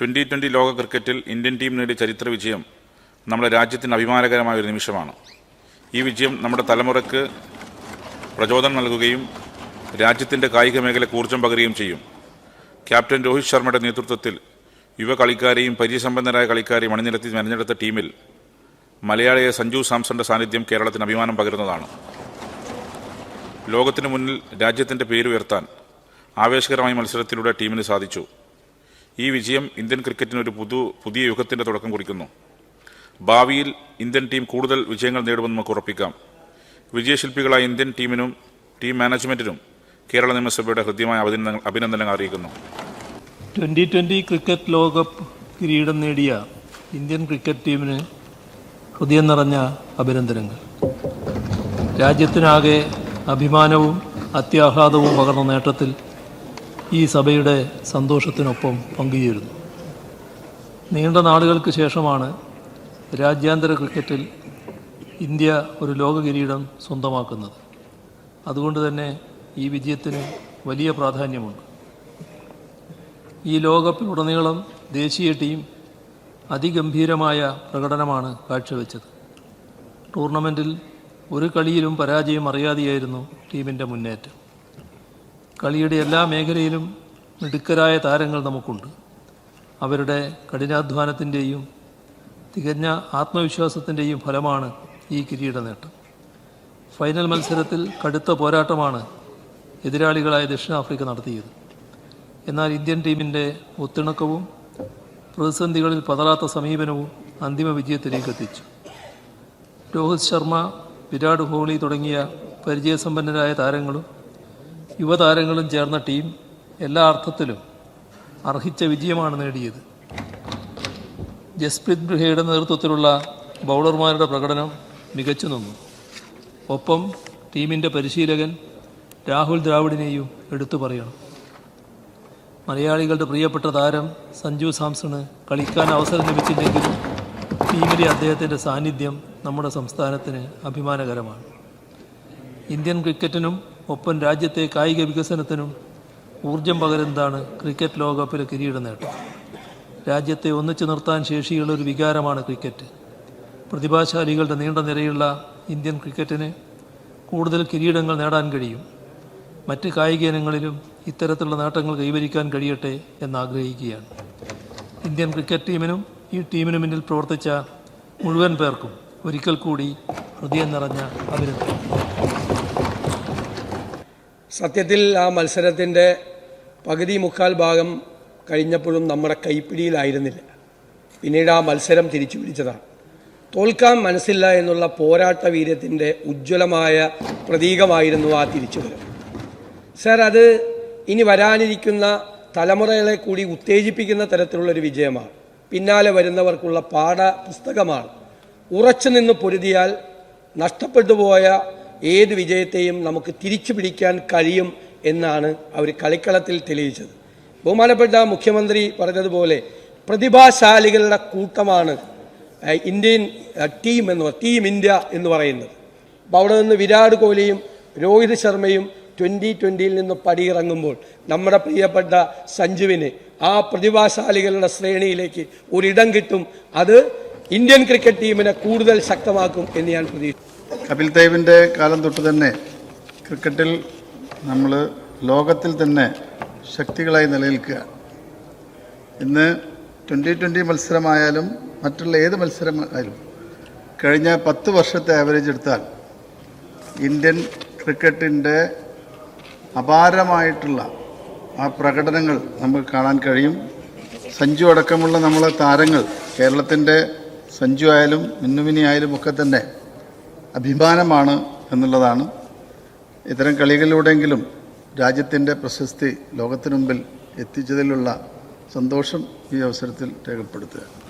Twenty twenty ലോക ക്രിക്കറ്റിൽ Indian team നേടിയ ചരിത്ര വിജയം നമ്മുടെ രാജ്യത്തിന് അഭിമാനകരമായ ഒരു നിമിഷമാണ്. ഈ വിജയം നമ്മുടെ തലമുറയ്ക്ക് പ്രചോദനം നൽകുകയും രാജ്യത്തിന്റെ കായിക മേഖലയ്ക്ക് ഊർജം പകരുകയും ചെയ്യും. ക്യാപ്റ്റൻ രോഹിത് ശർമ്മയുടെ നേതൃത്വത്തിൽ യുവ കളിക്കാരെയും പരിചയസമ്പന്നരായ കളിക്കാരെയും അണിനിരത്തി മെനഞ്ഞെടുത്ത ടീമിൽ മലയാളിയായ സഞ്ജു സാംസന്റെ സാന്നിധ്യം കേരളത്തിന് അഭിമാനം പകരുന്നതാണ്. ലോകത്തിന് മുന്നിൽ രാജ്യത്തിന്റെ പേരുയർത്താൻ ആവേശകരമായ മത്സരത്തിലൂടെ ടീമിന് സാധിച്ചു. ഈ വിജയം ഇന്ത്യൻ ക്രിക്കറ്റിന് ഒരു പുതു പുതിയ യുഗത്തിന്റെ തുടക്കം കുറിക്കുന്നു. ഭാവിയിൽ ഇന്ത്യൻ ടീം കൂടുതൽ വിജയങ്ങൾ നേടുമെന്ന് നമുക്ക് ഉറപ്പിക്കാം. വിജയശില്പികളായ ഇന്ത്യൻ ടീമിനും ടീം മാനേജ്മെന്റിനും കേരള നിയമസഭയുടെ ഹൃദ്യമായ അഭിനന്ദനങ്ങൾ അറിയിക്കുന്നു. ട്വന്റി ട്വന്റി ക്രിക്കറ്റ് ലോകകപ്പ് കിരീടം നേടിയ ഇന്ത്യൻ ക്രിക്കറ്റ് ടീമിന് ഹൃദയം നിറഞ്ഞ അഭിനന്ദനങ്ങൾ. രാജ്യത്തിനാകെ അഭിമാനവും അത്യാഹ്ലാദവും പകർന്ന നേട്ടത്തിൽ ഈ സഭയുടെ സന്തോഷത്തിനൊപ്പം പങ്കുചേരുന്നു. നീണ്ട നാളുകൾക്ക് ശേഷമാണ് രാജ്യാന്തര ക്രിക്കറ്റിൽ ഇന്ത്യ ഒരു ലോക കിരീടം സ്വന്തമാക്കുന്നത്. അതുകൊണ്ട് തന്നെ ഈ വിജയത്തിന് വലിയ പ്രാധാന്യമുണ്ട്. ഈ ലോകകപ്പിലുടനീളം ദേശീയ ടീം അതിഗംഭീരമായ പ്രകടനമാണ് കാഴ്ചവെച്ചത്. ടൂർണമെന്റിൽ ഒരു കളിയിലും പരാജയം അറിയാതെയായിരുന്നു ടീമിന്റെ മുന്നേറ്റം. കളിയുടെ എല്ലാ മേഖലയിലും മിടുക്കരായ താരങ്ങൾ നമുക്കുണ്ട്. അവരുടെ കഠിനാധ്വാനത്തിന്റെയും തികഞ്ഞ ആത്മവിശ്വാസത്തിന്റെയും ഫലമാണ് ഈ കിരീട നേട്ടം. ഫൈനൽ മത്സരത്തിൽ കടുത്ത പോരാട്ടമാണ് എതിരാളികളായ ദക്ഷിണാഫ്രിക്ക നടത്തിയത്. എന്നാൽ ഇന്ത്യൻ ടീമിന്റെ ഒത്തിണക്കവും പ്രതിസന്ധികളിൽ പതറാത്ത സമീപനവും അന്തിമ വിജയത്തിലേക്ക് എത്തിച്ചു. രോഹിത് ശർമ്മ വിരാട് കോഹ്ലി തുടങ്ങിയ പരിചയസമ്പന്നരായ താരങ്ങളും യുവതാരങ്ങളും ചേർന്ന ടീം എല്ലാ അർത്ഥത്തിലും അർഹിച്ച വിജയമാണ് നേടിയത്. ജസ്പ്രീത് ബ്രിഹയുടെ നേതൃത്വത്തിലുള്ള ബൗളർമാരുടെ പ്രകടനം മികച്ചു നിന്നു. ഒപ്പം ടീമിന്റെ പരിശീലകൻ രാഹുൽ ദ്രാവിഡിനെയും എടുത്തു പറയണം. മലയാളികളുടെ പ്രിയപ്പെട്ട താരം സഞ്ജു സാംസണ് കളിക്കാൻ അവസരം ലഭിച്ചില്ലെങ്കിലും ടീമിലെ അദ്ദേഹത്തിന്റെ സാന്നിധ്യം നമ്മുടെ സംസ്ഥാനത്തിന് അഭിമാനകരമാണ്. ഇന്ത്യൻ ക്രിക്കറ്റിനും ഒപ്പം രാജ്യത്തെ കായിക വികസനത്തിനും ഊർജം പകരുന്നതാണ് ക്രിക്കറ്റ് ലോകകപ്പിലെ കിരീട നേട്ടം. രാജ്യത്തെ ഒന്നിച്ചു നിർത്താൻ ശേഷിയുള്ള ഒരു വികാരമാണ് ക്രിക്കറ്റ്. പ്രതിഭാശാലികളുടെ നീണ്ട നിരയുള്ള ഇന്ത്യൻ ക്രിക്കറ്റിന് കൂടുതൽ കിരീടങ്ങൾ നേടാൻ കഴിയും. മറ്റ് കായിക ഇനങ്ങളിലും ഇത്തരത്തിലുള്ള നേട്ടങ്ങൾ കൈവരിക്കാൻ കഴിയട്ടെ എന്നാഗ്രഹിക്കുകയാണ്. ഇന്ത്യൻ ക്രിക്കറ്റ് ടീമിനും ഈ ടീമിനു മുന്നിൽ പ്രവർത്തിച്ച മുഴുവൻ പേർക്കും ഒരിക്കൽ കൂടി ഹൃദയം നിറഞ്ഞ അഭിനന്ദനം സത്യത്തിൽ ആ മത്സരത്തിന്റെ പകുതി മുക്കാൽ ഭാഗം കഴിഞ്ഞപ്പോഴും നമ്മുടെ കൈപ്പിടിയിലായിരുന്നില്ല. പിന്നീട് ആ മത്സരം തിരിച്ചു പിടിച്ചതാണ്. തോൽക്കാൻ മനസ്സില്ല എന്നുള്ള പോരാട്ട വീര്യത്തിന്റെ ഉജ്ജ്വലമായ പ്രതീകമായിരുന്നു ആ തിരിച്ചുവരവ്. സർ അത് ഇനി വരാനിരിക്കുന്ന തലമുറകളെ കൂടി ഉത്തേജിപ്പിക്കുന്ന തരത്തിലുള്ളൊരു വിജയമാണ്. പിന്നാലെ വരുന്നവർക്കുള്ള പാഠപുസ്തകമാണ്. ഉറച്ചു നിന്ന് പൊരുതിയാൽ നഷ്ടപ്പെട്ടു പോയ ഏത് വിജയത്തെയും നമുക്ക് തിരിച്ചു പിടിക്കാൻ കഴിയും എന്നാണ് അവർ കളിക്കളത്തിൽ തെളിയിച്ചത്. ബഹുമാനപ്പെട്ട മുഖ്യമന്ത്രി പറഞ്ഞതുപോലെ പ്രതിഭാശാലികളുടെ കൂട്ടമാണ് ഇന്ത്യൻ ടീം എന്ന് ടീം ഇന്ത്യ എന്ന് പറയുന്നത്. അപ്പോൾ അവിടെ നിന്ന് വിരാട് കോഹ്ലിയും രോഹിത് ശർമ്മയും ട്വന്റി ട്വന്റിയിൽ നിന്ന് പടിയിറങ്ങുമ്പോൾ നമ്മുടെ പ്രിയപ്പെട്ട സഞ്ജുവിന് ആ പ്രതിഭാശാലികളുടെ ശ്രേണിയിലേക്ക് ഒരിടം കിട്ടും. അത് ഇന്ത്യൻ ക്രിക്കറ്റ് ടീമിനെ കൂടുതൽ ശക്തമാക്കും എന്ന് ഞാൻ പ്രതീക്ഷിക്കുന്നു. കപിൽ ദേവിന്റെ കാലം തൊട്ട് തന്നെ ക്രിക്കറ്റിൽ നമ്മൾ ലോകത്തിൽ തന്നെ ശക്തികളായി നിലനിൽക്കുക. ഇന്ന് ട്വന്റി ട്വന്റി മത്സരമായാലും മറ്റുള്ള ഏത് മത്സരമായാലും കഴിഞ്ഞ പത്ത് വർഷത്തെ ആവറേജ് എടുത്താൽ ഇന്ത്യൻ ക്രിക്കറ്റിന്റെ അപാരമായിട്ടുള്ള ആ പ്രകടനങ്ങൾ നമുക്ക് കാണാൻ കഴിയും. സഞ്ജു അടക്കമുള്ള നമ്മളെ താരങ്ങൾ കേരളത്തിന്റെ സഞ്ജു ആയാലും മിന്നുമിനി ആയാലും ഒക്കെ തന്നെ അഭിമാനമാണ് എന്നുള്ളതാണ്. ഇത്തരം കളികളിലൂടെയെങ്കിലും രാജ്യത്തിന്റെ പ്രശസ്തി ലോകത്തിനു മുമ്പിൽ എത്തിച്ചതിലുള്ള സന്തോഷം ഈ അവസരത്തിൽ രേഖപ്പെടുത്തുക.